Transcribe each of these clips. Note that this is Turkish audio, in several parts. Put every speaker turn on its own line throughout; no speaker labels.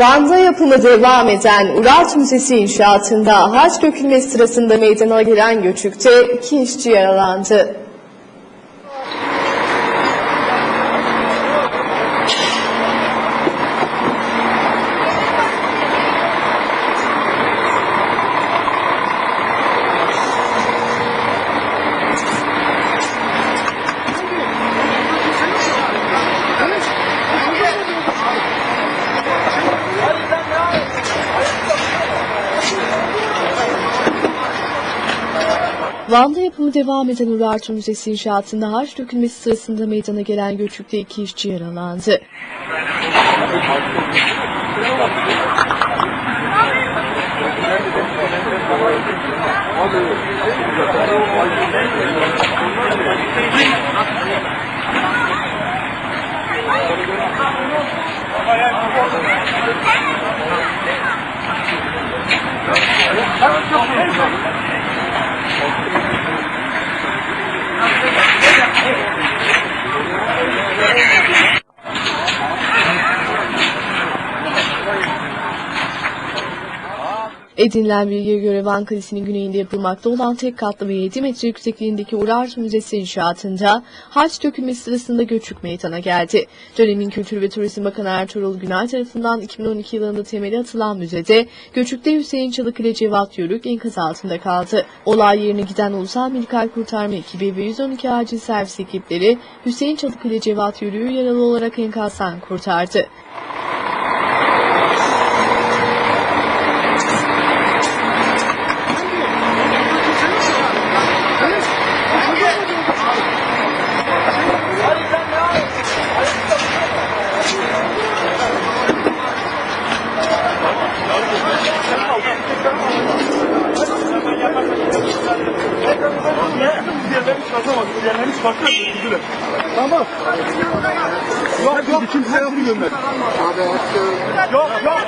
Van'da yapımı devam eden Urat Müzesi inşaatında haç dökülmesi sırasında meydana gelen göçükte iki işçi yaralandı. Van'da yapımı devam eden Urartu Müzesi inşaatında harç dökülmesi sırasında meydana gelen göçükte iki işçi yaralandı. Edinilen bilgiye göre Van Kalesi'nin güneyinde yapılmakta olan tek katlı ve 7 metre yüksekliğindeki Urartu Müzesi inşaatında haç dökülmesi sırasında göçük meydana geldi. Dönemin Kültür ve Turizm Bakanı Ertuğrul Günay tarafından 2012 yılında temeli atılan müzede göçükte Hüseyin Çalık ile Cevat Yörük enkaz altında kaldı. Olay yerine giden Ulusal Medikal Kurtarma ekibi ve 112 acil servis ekipleri Hüseyin Çalık ile Cevat Yörük'ü yaralı olarak enkazdan kurtardı.
Tamam. Yok yok. Kimse yapmıyor ben. Yok yok.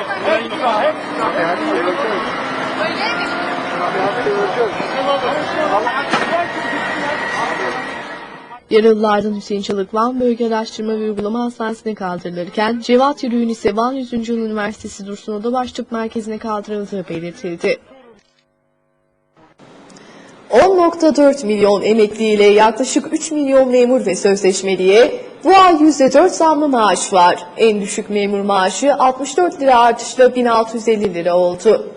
Yaralılardan Hüseyin Çalık Van Bölge Araştırma ve Uygulama Hastanesi'ne kaldırılırken Cevat Yürüyün ise Van 100. Yıl Üniversitesi Dursun Odabaş Tıp Merkezi'ne kaldırıldığı belirtildi. 10.4 milyon emekliyle yaklaşık 3 milyon memur ve sözleşmeliye bu ay %4 zamlı maaş var. En düşük memur maaşı 64 lira artışla 1650 lira oldu.